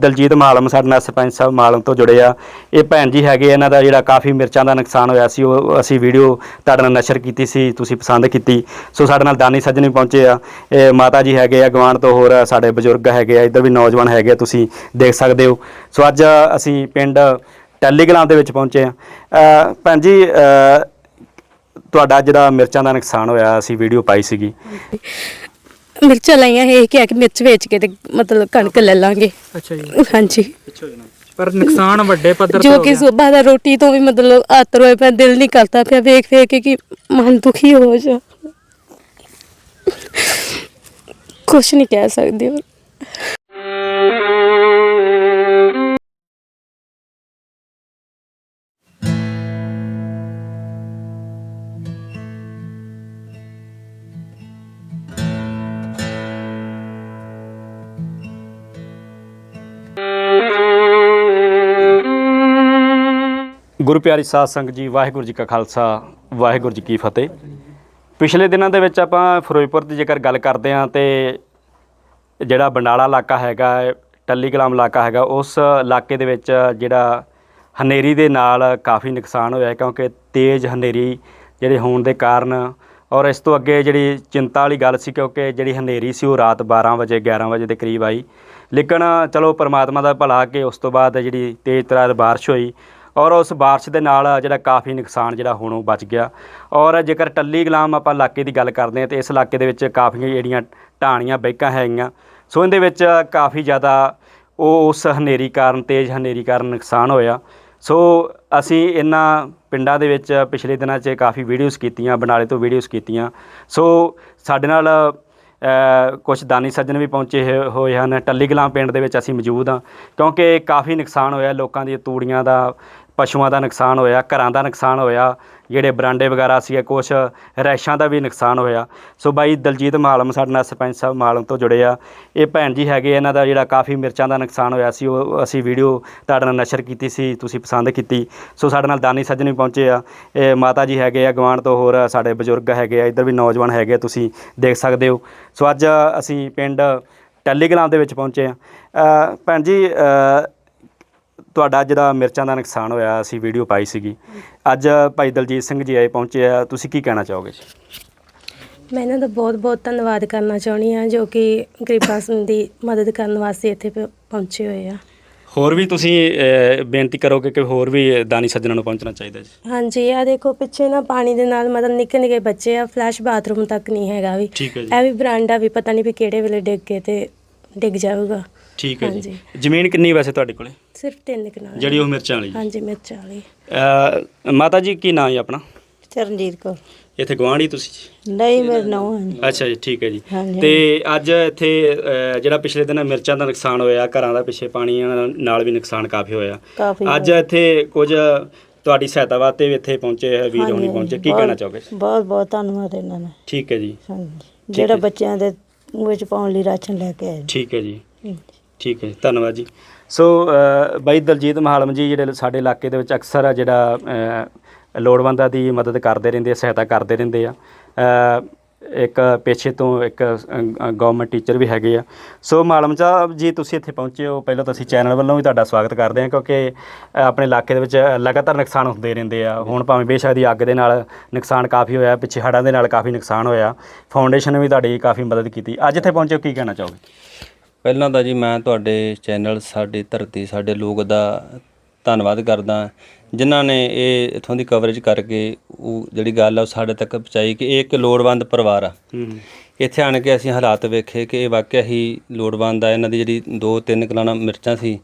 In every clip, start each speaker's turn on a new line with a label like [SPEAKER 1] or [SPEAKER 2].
[SPEAKER 1] ਦਲਜੀਤ ਮਾਲਮ ਸਾਡੇ ਨਾਲ ਸਰਪੰਚ ਸਾਹਿਬ ਮਾਲਮ ਤੋਂ ਜੁੜੇ ਆ। ਇਹ ਭੈਣ ਜੀ ਹੈਗੇ ਇਹਨਾਂ ਦਾ ਜਿਹੜਾ ਕਾਫੀ ਮਿਰਚਾਂ ਦਾ ਨੁਕਸਾਨ ਹੋਇਆ ਸੀ ਉਹ ਅਸੀਂ ਵੀਡੀਓ ਤੁਹਾਡੇ ਨਾਲ ਨਸ਼ਰ ਕੀਤੀ ਸੀ ਤੁਸੀਂ ਪਸੰਦ ਕੀਤੀ। ਸੋ ਸਾਡੇ ਨਾਲ ਦਾਨੀ ਸੱਜਣ ਵੀ ਪਹੁੰਚੇ ਆ। ਇਹ ਮਾਤਾ ਜੀ ਹੈਗੇ ਆ ਗਵਾਂਢ ਤੋਂ ਹੋਰ ਸਾਡੇ ਬਜ਼ੁਰਗ ਹੈਗੇ ਆ ਇੱਧਰ ਵੀ ਨੌਜਵਾਨ ਹੈਗੇ ਆ ਤੁਸੀਂ ਦੇਖ ਸਕਦੇ ਹੋ। ਸੋ ਅੱਜ ਅਸੀਂ ਪਿੰਡ ਟੈਲੀਗ੍ਰਾਮ ਦੇ ਵਿੱਚ ਪਹੁੰਚੇ ਆ। ਅ, ਭੈਣ ਜੀ ਅ, ਤੁਹਾਡਾ ਜਿਹੜਾ ਮਿਰਚਾਂ ਦਾ ਨੁਕਸਾਨ ਹੋਇਆ ਅਸੀਂ ਵੀਡੀਓ ਪਾਈ ਸੀਗੀ।
[SPEAKER 2] ਮਿਰਚਾਂ ਲਾਈਆਂ ਇਹ ਕਿਹਾ ਕਿ ਮਿਰਚ ਵੇਚ ਕੇ ਤੇ ਮਤਲਬ ਕਣਕ ਲੈ ਲਾਂਗੇ।
[SPEAKER 3] ਅੱਛਾ ਜੀ।
[SPEAKER 2] ਹਾਂਜੀ।
[SPEAKER 3] ਪਰ ਨੁਕਸਾਨ ਵੱਡੇ ਪੱਧਰ ਤੇ
[SPEAKER 2] ਜੋ ਕਿ
[SPEAKER 3] ਗਿਆ।
[SPEAKER 2] ਸੁਬਾਹ ਦਾ ਰੋਟੀ ਤੋਂ ਵੀ ਮਤਲਬ ਆਤਰ ਹੋਏ ਪਿਆ ਦਿਲ ਨਹੀਂ ਕਰਦਾ ਪਿਆ ਵੇਖ ਵੇਖ ਕੇ ਕਿ ਮਨ ਦੁਖੀ ਹੋ ਜਾ। ਕੁਛ ਨਹੀਂ ਕਹਿ ਸਕਦੀ।
[SPEAKER 1] ਗੁਰੂ ਪਿਆਰੀ ਸਾਧ ਸੰਗਤ ਜੀ, ਵਾਹਿਗੁਰੂ ਜੀ ਕਾ ਖਾਲਸਾ, ਵਾਹਿਗੁਰੂ ਜੀ ਕੀ ਫਤਿਹ। ਪਿਛਲੇ ਦਿਨਾਂ ਦੇ ਵਿੱਚ ਆਪਾਂ ਫਿਰੋਜ਼ਪੁਰ ਦੀ ਜੇਕਰ ਗੱਲ ਕਰਦੇ ਹਾਂ ਤੇ ਜਿਹੜਾ ਬੰਡਾਲਾ ਇਲਾਕਾ ਹੈਗਾ ਟੱਲੀ ਕਲਾਮ ਇਲਾਕਾ ਹੈਗਾ, ਉਸ ਇਲਾਕੇ ਦੇ ਵਿੱਚ ਜਿਹੜਾ ਹਨੇਰੀ ਦੇ ਨਾਲ ਕਾਫੀ ਨੁਕਸਾਨ ਹੋਇਆ ਕਿਉਂਕਿ ਤੇਜ਼ ਹਨੇਰੀ ਜਿਹੜੇ ਹੋਣ ਦੇ ਕਾਰਨ ਔਰ ਇਸ ਤੋਂ ਅੱਗੇ ਜਿਹੜੀ ਚਿੰਤਾ ਵਾਲੀ ਗੱਲ ਸੀ ਕਿਉਂਕਿ ਜਿਹੜੀ ਹਨੇਰੀ ਸੀ ਉਹ ਰਾਤ 12 ਵਜੇ 11 ਵਜੇ ਦੇ ਕਰੀਬ ਆਈ। ਲੇਕਿਨ ਚਲੋ ਪਰਮਾਤਮਾ ਦਾ ਭਲਾ ਕਿ ਉਸ ਤੋਂ ਬਾਅਦ ਜਿਹੜੀ ਤੇਜ਼ ਤਰਾਰ ਬਾਰਿਸ਼ ਹੋਈ ਔਰ ਉਸ ਬਾਰਿਸ਼ ਦੇ ਨਾਲ ਜਿਹੜਾ ਕਾਫੀ ਨੁਕਸਾਨ ਜਿਹੜਾ ਹੋਣੋਂ ਬਚ ਗਿਆ। ਔਰ ਜੇਕਰ ਟੱਲੀ ਗੁਲਾਮ ਆਪਾਂ ਇਲਾਕੇ ਦੀ ਗੱਲ ਕਰਦੇ ਹਾਂ, ਤੇ ਇਸ ਇਲਾਕੇ ਦੇ ਵਿੱਚ ਕਾਫੀ ਜਿਹੜੀਆਂ ਢਾਣੀਆਂ, ਬੈਕਾਂ ਹੈਗੀਆਂ, ਸੋ ਇਹਦੇ ਵਿੱਚ ਕਾਫੀ ਜ਼ਿਆਦਾ ਉਹ ਉਸ ਹਨੇਰੀ ਕਾਰਨ, ਤੇਜ਼ ਹਨੇਰੀ ਕਾਰਨ ਨੁਕਸਾਨ ਹੋਇਆ। ਸੋ ਅਸੀਂ ਇਹਨਾਂ ਪਿੰਡਾਂ ਦੇ ਵਿੱਚ ਪਿਛਲੇ ਦਿਨਾਂ 'ਚ ਕਾਫੀ ਵੀਡੀਓਜ਼ ਕੀਤੀਆਂ ਬਨਾਲੇ ਤੋਂ ਵੀਡੀਓਜ਼ ਕੀਤੀਆਂ। ਸੋ ਸਾਡੇ ਨਾਲ ਕੁਝ ਦਾਨੀ ਸੱਜਣ ਵੀ ਪਹੁੰਚੇ ਹੋਏ ਹਨ। ਟੱਲੀ ਗੁਲਾਮ ਪਿੰਡ ਦੇ ਵਿੱਚ ਅਸੀਂ ਮੌਜੂਦ ਹਾਂ, ਕਿਉਂਕਿ ਕਾਫੀ ਨੁਕਸਾਨ ਹੋਇਆ। ਲੋਕਾਂ ਦੀ ਤੂੜੀਆਂ ਦਾ ਪਸ਼ੂਆਂ ਦਾ ਨੁਕਸਾਨ ਹੋਇਆ ਘਰਾਂ ਦਾ ਨੁਕਸਾਨ ਹੋਇਆ ਜਿਹੜੇ ਬਰਾਂਡੇ ਵਗੈਰਾ ਸੀਗੇ ਕੁਛ ਰੈਸ਼ਾਂ ਦਾ ਵੀ ਨੁਕਸਾਨ ਹੋਇਆ। ਸੋ ਬਾਈ ਦਲਜੀਤ ਮਾਲਮ ਸਾਡੇ ਨਾਲ ਸਰਪੰਚ ਸਾਹਿਬ ਮਾਲਮ ਤੋਂ ਜੁੜੇ ਆ। ਇਹ ਭੈਣ ਜੀ ਹੈਗੇ ਇਹਨਾਂ ਦਾ ਜਿਹੜਾ ਕਾਫੀ ਮਿਰਚਾਂ ਦਾ ਨੁਕਸਾਨ ਹੋਇਆ ਸੀ ਉਹ ਅਸੀਂ ਵੀਡੀਓ ਤੁਹਾਡੇ ਨਾਲ ਨਸ਼ਰ ਕੀਤੀ ਸੀ ਤੁਸੀਂ ਪਸੰਦ ਕੀਤੀ। ਸੋ ਸਾਡੇ ਨਾਲ ਦਾਨੀ ਸੱਜਣ ਵੀ ਪਹੁੰਚੇ ਆ। ਇਹ ਮਾਤਾ ਜੀ ਹੈਗੇ ਆ ਗਵਾਂਢ ਤੋਂ ਹੋਰ ਸਾਡੇ ਬਜ਼ੁਰਗ ਹੈਗੇ ਆ ਇੱਧਰ ਵੀ ਨੌਜਵਾਨ ਹੈਗੇ ਆ, ਤੁਸੀਂ ਦੇਖ ਸਕਦੇ ਹੋ। ਸੋ ਅੱਜ ਅਸੀਂ ਪਿੰਡ ਟੈਲੀਗ੍ਰਾਮ ਦੇ ਵਿੱਚ ਪਹੁੰਚੇ ਆ। ਭੈਣ ਜੀ ਤੁਹਾਡਾ ਜਿਹੜਾ ਮਿਰਚਾਂ ਦਾ ਨੁਕਸਾਨ ਹੋਇਆ ਅਸੀਂ ਵੀਡੀਓ ਪਾਈ ਸੀਗੀ। ਅੱਜ ਭਾਈ ਦਲਜੀਤ ਸਿੰਘ ਜੀ ਆਏ ਪਹੁੰਚੇ ਆ ਤੁਸੀਂ ਕੀ ਕਹਿਣਾ ਚਾਹੋਗੇ? ਜੀ
[SPEAKER 2] ਮੈਂ ਇਹਨਾਂ ਦਾ ਬਹੁਤ ਬਹੁਤ ਧੰਨਵਾਦ ਕਰਨਾ ਚਾਹੁੰਦੀ ਹਾਂ ਜੋ ਕਿ ਗਰੀਬਾਂ ਦੀ ਮਦਦ ਕਰਨ ਵਾਸਤੇ ਇੱਥੇ ਪਹੁੰਚੇ ਹੋਏ ਆ।
[SPEAKER 1] ਹੋਰ ਵੀ ਤੁਸੀਂ ਬੇਨਤੀ ਕਰੋਗੇ ਕਿ ਹੋਰ ਵੀ ਦਾਨੀ ਸੱਜਣਾਂ ਨੂੰ ਪਹੁੰਚਣਾ ਚਾਹੀਦਾ ਜੀ।
[SPEAKER 2] ਹਾਂਜੀ ਆ ਦੇਖੋ ਪਿੱਛੇ ਨਾ ਪਾਣੀ ਦੇ ਨਾਲ ਮਤਲਬ ਨਿੱਕੇ ਨਿੱਕੇ ਬੱਚੇ ਆ ਫਲੈਸ਼ ਬਾਥਰੂਮ ਤੱਕ ਨਹੀਂ ਹੈਗਾ ਵੀ। ਇਹ ਵੀ ਬਰਾਂਡਾ ਵੀ ਪਤਾ ਨਹੀਂ ਵੀ ਕਿਹੜੇ ਵੇਲੇ ਡਿੱਗ ਕੇ ਤੇ ਡਿੱਗ ਜਾਊਗਾ।
[SPEAKER 1] ਠੀਕ ਹੈ ਜੀ।
[SPEAKER 2] ਹਾਂਜੀ।
[SPEAKER 1] ਜ਼ਮੀਨ ਕਿੰਨੀ ਵੈਸੇ ਤੁਹਾਡੇ ਕੋਲੇ?
[SPEAKER 2] ਸਿਰਫ ਤਿੰਨ ਕਨਾਲ
[SPEAKER 1] ਜਿਹੜੀ ਉਹ ਮਿਰਚਾਂ ਵਾਲੀ।
[SPEAKER 2] ਹਾਂਜੀ ਮਿਰਚ ਵਾਲੀ।
[SPEAKER 1] ਮਾਤਾ ਜੀ ਕੀ ਨਾਂ ਹੈ ਆਪਣਾ?
[SPEAKER 4] ਚਰਨਜੀਤ ਕੌਰ।
[SPEAKER 1] ਇੱਥੇ ਗਵਾਂਢੀ ਤੁਸੀਂ? ਜੀ
[SPEAKER 4] ਨਹੀਂ ਮੇਰੇ ਨਾਮ ਹਾਂਜੀ
[SPEAKER 1] ਅੱਛਾ ਜੀ ਠੀਕ ਹੈ ਜੀ।
[SPEAKER 4] ਹਾਂਜੀ।
[SPEAKER 1] ਤੇ ਅੱਜ ਇੱਥੇ ਜਿਹੜਾ ਪਿਛਲੇ ਦਿਨ ਮਿਰਚਾਂ ਦਾ ਨੁਕਸਾਨ ਹੋਇਆ ਘਰਾਂ ਦਾ ਪਿੱਛੇ ਪਾਣੀ ਨਾਲ ਵੀ ਨੁਕਸਾਨ ਕਾਫੀ ਹੋਇਆ।
[SPEAKER 4] ਕਾਫੀ
[SPEAKER 1] ਅੱਜ ਇੱਥੇ ਕੁਝ ਤੁਹਾਡੀ ਸਹਾਇਤਾ ਵਾਸਤੇ ਵੀ ਇੱਥੇ ਪਹੁੰਚੇ ਹੈ ਵੀਰ ਹੋਣੀ ਪਹੁੰਚੇ। ਕੀ ਕਹਿਣਾ ਚਾਹੋਗੇ?
[SPEAKER 4] ਬਹੁਤ ਬਹੁਤ ਧੰਨਵਾਦ ਇਹਨਾਂ ਦਾ।
[SPEAKER 1] ਠੀਕ ਹੈ ਜੀ।
[SPEAKER 4] ਹਾਂਜੀ। ਜਿਹੜਾ ਬੱਚਿਆਂ ਦੇ ਵਿੱਚ ਪਾਉਣ ਲਈ ਰਾਸ਼ਨ ਲੈ ਕੇ ਆਏ
[SPEAKER 1] ਠੀਕ ਹੈ ਜੀ।
[SPEAKER 4] ਨੇ।
[SPEAKER 1] ਠੀਕ ਹੈ ਜੀ, ਧੰਨਵਾਦ ਜੀ। ਸੋ ਬਾਈ ਦਲਜੀਤ ਮਹਾਲਮ ਜੀ ਜਿਹੜੇ ਸਾਡੇ ਇਲਾਕੇ ਦੇ ਵਿੱਚ ਅਕਸਰ ਆ ਜਿਹੜਾ ਲੋੜਵੰਦਾਂ ਦੀ ਮਦਦ ਕਰਦੇ ਰਹਿੰਦੇ ਆ ਸਹਾਇਤਾ ਕਰਦੇ ਰਹਿੰਦੇ ਆ। ਇੱਕ ਪੇਸ਼ੇ ਤੋਂ ਇੱਕ ਗਵਰਨਮੈਂਟ ਟੀਚਰ ਵੀ ਹੈਗੇ ਆ। ਸੋ ਮਾਲਮ ਸਾਹਿਬ ਜੀ ਤੁਸੀਂ ਇੱਥੇ ਪਹੁੰਚੇ ਹੋ। ਪਹਿਲਾਂ ਤਾਂ ਅਸੀਂ ਚੈਨਲ ਵੱਲੋਂ ਵੀ ਤੁਹਾਡਾ ਸਵਾਗਤ ਕਰਦੇ ਹਾਂ ਕਿਉਂਕਿ ਆਪਣੇ ਇਲਾਕੇ ਦੇ ਵਿੱਚ ਲਗਾਤਾਰ ਨੁਕਸਾਨ ਹੁੰਦੇ ਰਹਿੰਦੇ ਆ। ਹੁਣ ਭਾਵੇਂ ਬੇਸ਼ੱਕ ਦੀ ਅੱਗ ਦੇ ਨਾਲ ਨੁਕਸਾਨ ਕਾਫੀ ਹੋਇਆ ਪਿੱਛੇ ਹੜ੍ਹਾਂ ਦੇ ਨਾਲ ਕਾਫੀ ਨੁਕਸਾਨ ਹੋਇਆ। ਫਾਊਂਡੇਸ਼ਨ ਨੇ ਵੀ ਤੁਹਾਡੀ ਕਾਫੀ ਮਦਦ ਕੀਤੀ। ਅੱਜ ਇੱਥੇ ਪਹੁੰਚੇ ਹੋ ਕੀ ਕਹਿਣਾ ਚਾਹੋਗੇ?
[SPEAKER 5] ਪਹਿਲਾਂ ਤਾਂ ਜੀ ਮੈਂ ਤੁਹਾਡੇ ਚੈਨਲ, ਸਾਡੀ ਧਰਤੀ, ਸਾਡੇ ਲੋਕ ਦਾ ਧੰਨਵਾਦ ਕਰਦਾ। ਜਿਨ੍ਹਾਂ ਨੇ ਇਹ ਇਥੋਂ ਦੀ ਕਵਰੇਜ ਕਰਕੇ ਉਹ ਜਿਹੜੀ ਗੱਲ ਆ ਉਹ ਸਾਡੇ ਤੱਕ ਪਹੁੰਚਾਈ ਕਿ ਇਹ ਇੱਕ ਲੋੜਵੰਦ ਪਰਿਵਾਰ ਆ। ਇੱਥੇ ਆਣ ਕੇ ਅਸੀਂ ਹਾਲਾਤ ਵੇਖੇ ਕਿ ਇਹ ਵਾਕਿਆ ਹੀ ਲੋੜਵੰਦ ਆ। ਇਹਨਾਂ ਦੀ ਜਿਹੜੀ ਦੋ ਤਿੰਨ ਕਿਲਾਣਾ ਮਿਰਚਾਂ ਸੀ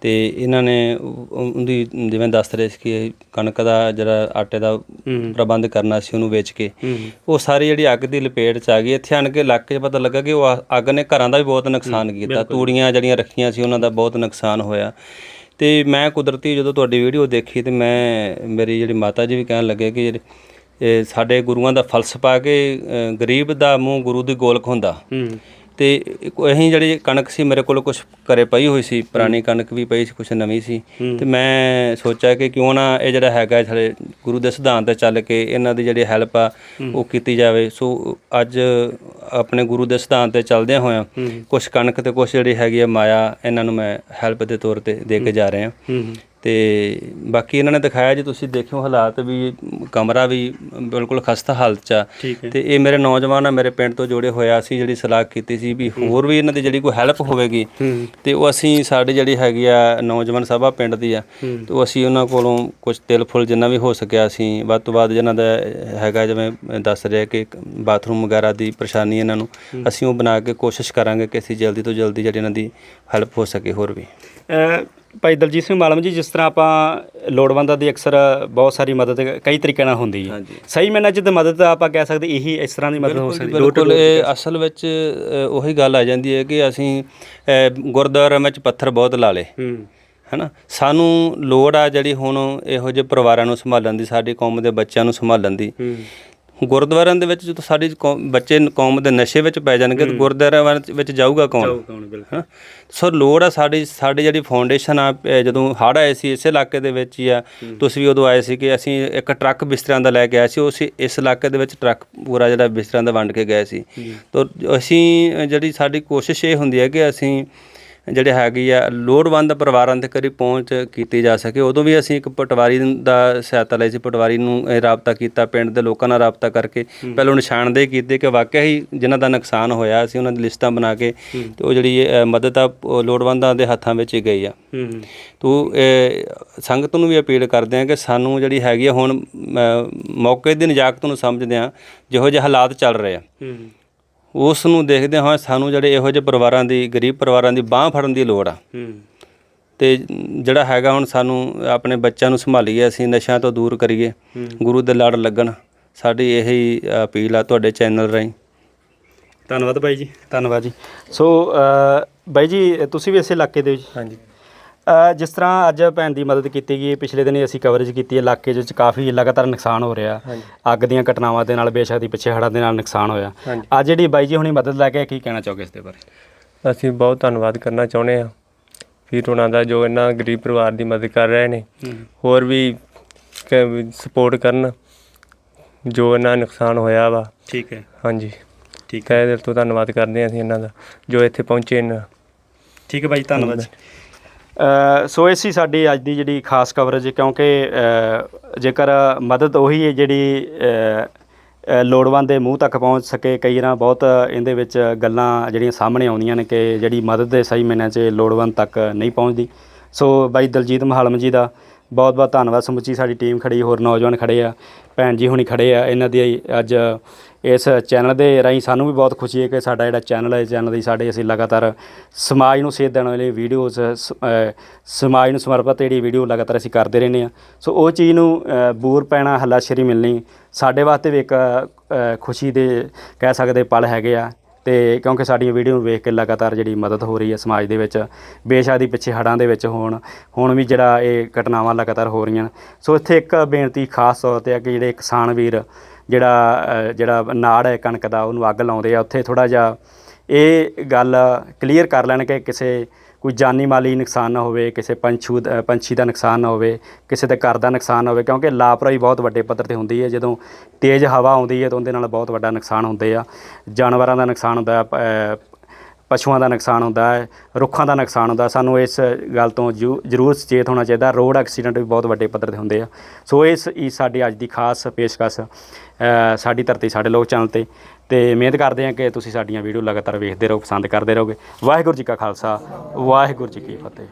[SPEAKER 5] ਤੇ ਇਹਨਾਂ ਨੇ ਉਹ- ਉਹਦੀ ਜਿਵੇਂ ਦੱਸ ਰਹੇ ਸੀ ਕਿ ਕਣਕ ਦਾ ਜਿਹੜਾ ਆਟੇ ਦਾ ਪ੍ਰਬੰਧ ਕਰਨਾ ਸੀ ਉਹਨੂੰ ਵੇਚ ਕੇ। ਉਹ ਸਾਰੀ ਜਿਹੜੀ ਅੱਗ ਦੀ ਲਪੇਟ ਚ ਆ ਗਈ। ਇੱਥੇ ਆਣ ਕੇ ਇਲਾਕੇ 'ਚ ਪਤਾ ਲੱਗਾ ਕਿ ਉਹ ਅੱਗ ਨੇ ਘਰਾਂ ਦਾ ਵੀ ਬਹੁਤ ਨੁਕਸਾਨ ਕੀਤਾ। ਤੂੜੀਆਂ ਜਿਹੜੀਆਂ ਰੱਖੀਆਂ ਸੀ ਉਹਨਾਂ ਦਾ ਬਹੁਤ ਨੁਕਸਾਨ ਹੋਇਆ। ਤੇ ਮੈਂ ਕੁਦਰਤੀ ਜਦੋਂ ਤੁਹਾਡੀ ਵੀਡੀਓ ਦੇਖੀ ਤੇ ਮੈਂ ਮੇਰੀ ਜਿਹੜੀ ਮਾਤਾ ਜੀ ਵੀ ਕਹਿਣ ਲੱਗੇ ਕਿ ਜਿਹੜੇ- ਇਹ ਸਾਡੇ ਗੁਰੂਆਂ ਦਾ ਫਲਸਫਾ ਕਿ ਗਰੀਬ ਦਾ ਮੂੰਹ ਗੁਰੂ ਦੀ ਗੋਲਕ ਹੁੰਦਾ। ਤੇ ਅਸੀਂ ਜਿਹੜੀ ਕਣਕ ਸੀ ਮੇਰੇ ਕੋਲ ਕੁਝ ਘਰੇ ਪਈ ਹੋਈ ਸੀ ਪੁਰਾਣੀ ਕਣਕ ਵੀ ਪਈ ਸੀ ਕੁਝ ਨਵੀਂ ਸੀ। ਤੇ ਮੈਂ ਸੋਚਿਆ ਕਿ ਕਿਉਂ ਨਾ ਇਹ ਜਿਹੜਾ ਹੈਗਾ ਸਾਡੇ ਗੁਰੂ ਦੇ ਸਿਧਾਂਤ ਤੇ ਚੱਲ ਕੇ ਇਹਨਾਂ ਦੀ ਜਿਹੜੀ ਹੈਲਪ ਆ ਉਹ ਕੀਤੀ ਜਾਵੇ। ਸੋ ਅੱਜ ਆਪਣੇ ਗੁਰੂ ਦੇ ਸਿਧਾਂਤ ਤੇ ਚੱਲਦਿਆਂ ਹੋਇਆਂ ਕੁਝ ਕਣਕ ਤੇ ਕੁਝ ਜਿਹੜੀ ਹੈਗੀ ਆ ਮਾਇਆ ਇਹਨਾਂ ਨੂੰ ਮੈਂ ਹੈਲਪ ਦੇ ਤੌਰ ਤੇ ਦੇ ਕੇ ਜਾ ਰਿਹਾ। ਤੇ ਬਾਕੀ ਇਹਨਾਂ ਨੇ ਦਿਖਾਇਆ ਜੀ ਤੁਸੀਂ ਦੇਖਿਓ ਹਾਲਾਤ ਵੀ ਕਮਰਾ ਵੀ ਬਿਲਕੁਲ ਖਸਤਾ ਹਾਲਤ ਚ ਆ। ਤੇ ਇਹ ਮੇਰੇ ਨੌਜਵਾਨ ਆ ਮੇਰੇ ਪਿੰਡ ਤੋਂ ਜੁੜੇ ਹੋਇਆ ਸੀ ਜਿਹੜੀ ਸਲਾਹ ਕੀਤੀ ਸੀ ਵੀ ਹੋਰ ਵੀ ਇਹਨਾਂ ਦੀ ਜਿਹੜੀ ਕੋਈ ਹੈਲਪ ਹੋਵੇਗੀ ਤੇ ਉਹ ਅਸੀਂ ਸਾਡੀ ਜਿਹੜੀ ਹੈਗੀ ਆ ਨੌਜਵਾਨ ਸਭਾ ਪਿੰਡ ਦੀ ਆ। ਤੇ ਅਸੀਂ ਉਹਨਾਂ ਕੋਲੋਂ ਕੁਝ ਤਿਲ ਫੁੱਲ ਜਿੰਨਾ ਵੀ ਹੋ ਸਕਿਆ ਅਸੀਂ ਵੱਧ ਤੋਂ ਵੱਧ ਜਿਹਨਾਂ ਦਾ ਹੈਗਾ ਜਿਵੇਂ ਦੱਸ ਰਿਹਾ ਕਿ ਬਾਥਰੂਮ ਵਗੈਰਾ ਦੀ ਪਰੇਸ਼ਾਨੀ ਇਹਨਾਂ ਨੂੰ ਅਸੀਂ ਉਹ ਬਣਾ ਕੇ ਕੋਸ਼ਿਸ਼ ਕਰਾਂਗੇ ਕਿ ਅਸੀਂ ਜਲਦੀ ਤੋਂ ਜਲਦੀ ਜਿਹੜੀ ਇਹਨਾਂ ਦੀ ਹੈਲਪ ਹੋ ਸਕੇ ਹੋਰ ਵੀ।
[SPEAKER 1] ਭਾਈ ਦਲਜੀਤ ਸਿੰਘ ਮਾਲਮ ਜੀ ਜਿਸ ਤਰ੍ਹਾਂ ਆਪਾਂ ਲੋੜਵੰਦਾਂ ਦੀ ਅਕਸਰ ਬਹੁਤ ਸਾਰੀ ਮਦਦ ਕਈ ਤਰੀਕਿਆਂ ਨਾਲ ਹੁੰਦੀ ਹੈ। ਸਹੀ ਮੈਨਾਂ ਚ ਤਾਂ ਮਦਦ ਆਪਾਂ ਕਹਿ ਸਕਦੇ ਇਹੀ ਇਸ ਤਰ੍ਹਾਂ ਦੀ ਮਦਦ ਹੋ ਸਕਦੀ
[SPEAKER 5] ਬਿਲਕੁਲ। ਇਹ ਅਸਲ ਵਿੱਚ ਅ, ਉਹੀ ਗੱਲ ਆ ਜਾਂਦੀ ਹੈ ਕਿ ਅਸੀਂ ਅ, ਗੁਰਦੁਆਰਿਆਂ ਵਿੱਚ ਪੱਥਰ ਬਹੁਤ ਲਾ ਲਏ।
[SPEAKER 1] ਹੂੰ।
[SPEAKER 5] ਹੈਨਾ? ਸਾਨੂੰ ਲੋੜ ਆ ਜਿਹੜੀ ਹੁਣ ਇਹੋ ਜਿਹੇ ਪਰਿਵਾਰਾਂ ਨੂੰ ਸੰਭਾਲਣ ਦੀ ਸਾਡੀ ਕੌਮ ਦੇ ਬੱਚਿਆਂ ਨੂੰ ਸੰਭਾਲਣ ਦੀ।
[SPEAKER 1] ਹੂੰ।
[SPEAKER 5] ਗੁਰਦੁਆਰਿਆਂ ਦੇ ਵਿੱਚ ਜਦੋਂ ਸਾਡੀ ਕੌਮ- ਬੱਚੇ ਕੌਮ ਦੇ ਨਸ਼ੇ ਵਿੱਚ ਪੈ ਜਾਣਗੇ ਤਾਂ ਗੁਰਦੁਆਰਿਆਂ ਵਿੱਚ- ਵਿੱਚ ਜਾਊਗਾ ਕੌਣ?
[SPEAKER 1] ਕੌਣ ਬਿਲਕੁਲ।
[SPEAKER 5] ਹੈਨਾ ਸੋ ਲੋੜ ਆ ਸਾਡੀ ਸਾਡੀ ਜਿਹੜੀ ਫਾਊਂਡੇਸ਼ਨ ਆ ਜਦੋਂ ਹੜ੍ਹ ਆਏ ਸੀ ਇਸੇ ਇਲਾਕੇ ਦੇ ਵਿੱਚ ਹੀ ਆ ਤੁਸੀਂ ਵੀ ਉਦੋਂ ਆਏ ਸੀ ਕਿ ਅਸੀਂ ਇੱਕ ਟਰੱਕ ਬਿਸਤਰਿਆਂ ਦਾ ਲੈ ਕੇ ਆਏ ਸੀ ਉਸ ਇਸ ਇਲਾਕੇ ਦੇ ਵਿੱਚ ਟਰੱਕ ਪੂਰਾ ਜਿਹੜਾ ਬਿਸਤਰਿਆਂ ਦਾ ਵੰਡ ਕੇ ਗਏ ਸੀ। ਤਾਂ ਅਸੀਂ ਅ, ਜਿਹੜੀ ਸਾਡੀ ਕੋਸ਼ਿਸ਼ ਇਹ ਹੁੰਦੀ ਹੈ ਕਿ ਅਸੀਂ ਜਿਹੜੇ ਹੈਗੀ ਆ ਲੋੜਵੰਦ ਪਰਿਵਾਰਾਂ ਦੇ ਕਰੀਬ ਪਹੁੰਚ ਕੀਤੀ ਜਾ ਸਕੇ। ਉਦੋਂ ਵੀ ਅਸੀਂ ਇੱਕ ਪਟਵਾਰੀ ਦਾ ਸਹਾਇਤਾ ਲਈ ਸੀ। ਪਟਵਾਰੀ ਨੂੰ ਰਾਬਤਾ ਕੀਤਾ ਪਿੰਡ ਦੇ ਲੋਕਾਂ ਨਾਲ ਰਾਬਤਾ ਕਰਕੇ ਪਹਿਲਾਂ ਨਿਸ਼ਾਨਦੇਹੀ ਕੀਤੀ ਕਿ ਵਾਕਿਆ ਹੀ ਜਿਨ੍ਹਾਂ ਦਾ ਨੁਕਸਾਨ ਹੋਇਆ ਅਸੀਂ ਉਹਨਾਂ ਦੀ ਲਿਸਟਾਂ ਬਣਾ ਕੇ ਤੇ ਉਹ ਜਿਹੜੀ ਮਦਦ ਆ ਲੋੜਵੰਦਾਂ ਦੇ ਹੱਥਾਂ ਵਿੱਚ ਹੀ ਗਈ ਆ। ਤੋ ਇਹ ਸੰਗਤ ਨੂੰ ਵੀ ਅਪੀਲ ਕਰਦੇ ਆ ਕਿ ਸਾਨੂੰ ਜਿਹੜੀ ਹੈਗੀ ਆ ਹੁਣ ਮੌਕੇ ਦੀ ਨਜਾਕਤ ਨੂੰ ਸਮਝਦੇ ਆ ਜਿਹੋ ਜਿਹੇ ਹਾਲਾਤ ਚੱਲ ਰਹੇ ਆ। ਉਸ ਨੂੰ ਦੇਖਦੇ ਹੋਏ ਸਾਨੂੰ ਜਿਹੜੇ ਇਹੋ ਜਿਹੇ ਪਰਿਵਾਰਾਂ ਦੀ ਗਰੀਬ ਪਰਿਵਾਰਾਂ ਦੀ ਬਾਹ ਫੜਨ ਦੀ ਲੋੜ ਆ।
[SPEAKER 1] ਹੂੰ।
[SPEAKER 5] ਤੇ ਜਿਹੜਾ ਹੈਗਾ ਹੁਣ ਸਾਨੂੰ ਆਪਣੇ ਬੱਚਿਆਂ ਨੂੰ ਸੰਭਾਲੀਏ ਅਸੀਂ ਨਸ਼ਿਆਂ ਤੋਂ ਦੂਰ ਕਰੀਏ ਗੁਰੂ ਦੇ ਲੜ ਲੱਗਣ ਸਾਡੀ ਇਹੀ ਅਪੀਲ ਆ ਤੁਹਾਡੇ ਚੈਨਲ ਰਾਹੀਂ।
[SPEAKER 1] ਧੰਨਵਾਦ ਬਾਈ ਜੀ। ਧੰਨਵਾਦ ਜੀ। ਸੋ ਬਾਈ ਜੀ ਤੁਸੀਂ ਵੀ ਇਸੇ ਇਲਾਕੇ ਦੇ ਵਿੱਚ
[SPEAKER 5] ਹਾਂਜੀ।
[SPEAKER 1] ਅ, ਜਿਸ ਤਰ੍ਹਾਂ ਅੱਜ ਭੈਣ ਦੀ ਮਦਦ ਕੀਤੀ ਗਈ ਪਿਛਲੇ ਦਿਨੀ ਅਸੀਂ ਕਵਰੇਜ ਕੀਤੀ ਹੈ ਇਲਾਕੇ ਵਿੱਚ ਕਾਫੀ ਲਗਾਤਾਰ ਨੁਕਸਾਨ ਹੋ ਰਿਹਾ। ਅੱਗ ਦੀਆਂ ਘਟਨਾਵਾਂ ਦੇ ਨਾਲ ਬੇਸ਼ੱਕ ਦੀ ਪਿੱਛੇ ਹੜ੍ਹਾਂ ਦੇ ਨਾਲ ਨੁਕਸਾਨ ਹੋਇਆ। ਅੱਜ ਜਿਹੜੀ ਬਾਈ ਜੀ ਹੁਣੀ ਮਦਦ ਲੈ ਕੇ ਕੀ ਕਹਿਣਾ ਚਾਹੋਗੇ ਇਸ ਦੇ ਬਾਰੇ?
[SPEAKER 6] ਅਸੀਂ ਬਹੁਤ ਧੰਨਵਾਦ ਕਰਨਾ ਚਾਹੁੰਦੇ ਹਾਂ। ਵੀਰ ਉਹਨਾਂ ਦਾ ਜੋ ਇਹਨਾਂ ਗਰੀਬ ਪਰਿਵਾਰ ਦੀ ਮਦਦ ਕਰ ਰਹੇ ਨੇ ਹੋਰ ਵੀ ਸਪੋਰਟ ਕਰਨ ਜੋ ਇਹਨਾਂ ਨੁਕਸਾਨ ਹੋਇਆ ਵਾ।
[SPEAKER 1] ਠੀਕ ਹੈ।
[SPEAKER 6] ਹਾਂਜੀ।
[SPEAKER 1] ਠੀਕ
[SPEAKER 6] ਤਹਿ ਦਿਲ ਤੋਂ ਧੰਨਵਾਦ ਕਰਦੇ ਹਾਂ ਅਸੀਂ ਇਹਨਾਂ ਦਾ ਜੋ ਇੱਥੇ ਪਹੁੰਚੇ ਨੇ।
[SPEAKER 1] ਠੀਕ ਹੈ ਬਾਈ ਧੰਨਵਾਦ ਜੀ। ਸੋ ਇਹ ਸੀ ਸਾਡੀ ਅੱਜ ਦੀ ਜਿਹੜੀ ਖਾਸ ਕਵਰੇਜ ਕਿਉਂਕਿ ਜੇਕਰ ਮਦਦ ਉਹੀ ਹੈ ਜਿਹੜੀ ਲੋੜਵੰਦ ਦੇ ਮੂੰਹ ਤੱਕ ਪਹੁੰਚ ਸਕੇ, ਕਈ ਨਾ ਬਹੁਤ ਇਹਦੇ ਵਿੱਚ ਗੱਲਾਂ ਜਿਹੜੀਆਂ ਸਾਹਮਣੇ ਆਉਂਦੀਆਂ ਨੇ ਕਿ ਜਿਹੜੀ ਮਦਦ ਦੇ ਸਹੀ ਮੈਨਾਂ 'ਚ ਲੋੜਵੰਦ ਤੱਕ ਨਹੀਂ ਪਹੁੰਚਦੀ। ਸੋ ਬਾਈ ਦਲਜੀਤ ਮਹਾਲਮ ਜੀ ਦਾ ਬਹੁਤ ਬਹੁਤ ਧੰਨਵਾਦ ਸਮੁੱਚੀ ਸਾਡੀ ਟੀਮ ਖੜੀ, ਹੋਰ ਨੌਜਵਾਨ ਖੜੇ ਆ, ਭੈਣ ਜੀ ਹੁਣੀ ਖੜੇ ਆ, ਇਹਨਾਂ ਦੀ ਅੱਜ ਇਸ ਚੈਨਲ ਦੇ ਰਾਹੀਂ ਸਾਨੂੰ ਵੀ ਬਹੁਤ ਖੁਸ਼ੀ ਹੈ ਕਿ ਸਾਡਾ ਜਿਹੜਾ ਚੈਨਲ ਹੈ ਚੈਨਲ ਦੀ ਸਾਡੇ ਅਸੀਂ ਲਗਾਤਾਰ ਸਮਾਜ ਨੂੰ ਸੇਧ ਦੇਣ ਵਾਲੀ ਵੀਡੀਓਜ਼ ਸਮਾਜ ਨੂੰ ਸਮਰਪਿਤ ਜਿਹੜੀ ਵੀਡੀਓ ਲਗਾਤਾਰ ਅਸੀਂ ਕਰਦੇ ਰਹਿੰਦੇ ਆ ਸੋ ਉਹ ਚੀਜ਼ ਨੂੰ ਬੂਰ ਪੈਣਾ, ਹੱਲਾਸ਼ੇਰੀ ਮਿਲਣੀ, ਸਾਡੇ ਵਾਸਤੇ ਵੀ ਇੱਕ ਖੁਸ਼ੀ ਦੇ ਕਹਿ ਸਕਦੇ ਪਲ ਹੈਗੇ ਆ। ਤੇ ਕਿਉਂਕਿ ਸਾਡੀਆਂ ਵੀਡੀਓ ਨੂੰ ਵੇਖ ਕੇ ਲਗਾਤਾਰ ਜਿਹੜੀ ਮਦਦ ਹੋ ਰਹੀ ਹੈ ਸਮਾਜ ਦੇ ਵਿੱਚ, ਬੇਸ਼ੱਕ ਦੀ ਪਿੱਛੇ ਹੜ੍ਹਾਂ ਦੇ ਵਿੱਚ ਹੋਣ, ਹੁਣ ਵੀ ਜਿਹੜਾ ਇਹ ਘਟਨਾਵਾਂ ਲਗਾਤਾਰ ਹੋ ਰਹੀਆਂ ਸੋ ਇੱਥੇ ਇੱਕ ਬੇਨਤੀ ਖਾਸ ਤੌਰ ਤੇ ਹੈ ਕਿ ਜਿਹੜੇ ਕਿਸਾਨ ਵੀਰ, ਜਿਹੜਾ ਜਿਹੜਾ ਨਾੜ ਹੈ ਕਣਕ ਦਾ, ਉਹਨੂੰ ਅੱਗ ਲਾਉਂਦੇ ਆ, ਉੱਥੇ ਥੋੜਾ ਜਿਹਾ ਇਹ ਗੱਲ ਕਲੀਅਰ ਕਰ ਲੈਣ ਕਿ ਕਿਸੇ ਕੋਈ ਜਾਨੀ ਮਾਲੀ ਨੁਕਸਾਨ ਨਾ ਹੋਵੇ, ਕਿਸੇ ਪੰਛੂ ਦਾ- ਪੰਛੀ ਦਾ ਨੁਕਸਾਨ ਨਾ ਹੋਵੇ, ਕਿਸੇ ਦੇ ਘਰ ਦਾ ਨੁਕਸਾਨ ਨਾ ਹੋਵੇ, ਕਿਉਂਕਿ ਲਾਪਰਵਾਹੀ ਬਹੁਤ ਵੱਡੇ ਪੱਧਰ ਤੇ ਹੁੰਦੀ ਹੈ। ਜਦੋਂ ਤੇਜ਼ ਹਵਾ ਆਉਂਦੀ ਹੈ ਤਾਂ ਉਹਦੇ ਨਾਲ ਬਹੁਤ ਵੱਡਾ ਨੁਕਸਾਨ ਹੁੰਦੇ ਆ। ਜਾਨਵਰਾਂ ਦਾ ਨੁਕਸਾਨ ਹੁੰਦਾ ਪ- ਪਸ਼ੂਆਂ ਦਾ ਨੁਕਸਾਨ ਹੁੰਦਾ ਹੈ, ਰੁੱਖਾਂ ਦਾ ਨੁਕਸਾਨ ਹੁੰਦਾ ਸਾਨੂੰ ਇਸ ਗੱਲ ਤੋਂ ਜ਼ਰੂ- ਜ਼ਰੂਰ ਸੁਚੇਤ ਹੋਣਾ ਚਾਹੀਦਾ ਰੋਡ ਐਕਸੀਡੈਂਟ ਵੀ ਬਹੁਤ ਵੱਡੇ ਪੱਧਰ ਤੇ ਹੁੰਦੇ ਆ। ਸੋ ਇਸ ਇਹ ਸਾਡੀ ਅੱਜ ਦੀ ਖਾਸ ਪੇਸ਼ਕਸ਼ ਸਾਡੀ ਧਰਤੀ, ਸਾਡੇ ਲੋਕ ਚੈਨਲ ਤੇ। ਤੇ ਮਿਹਨਤ ਕਰਦੇ ਹਾਂ ਕਿ ਤੁਸੀਂ ਸਾਡੀਆਂ ਵੀਡੀਓ ਲਗਾਤਾਰ ਵੇਖਦੇ ਰਹੋ, ਪਸੰਦ ਕਰਦੇ ਰਹੋਗੇ। ਵਾਹਿਗੁਰੂ ਜੀ ਕਾ ਖਾਲਸਾ, ਵਾਹਿਗੁਰੂ ਜੀ ਕੀ ਫਤਿਹ।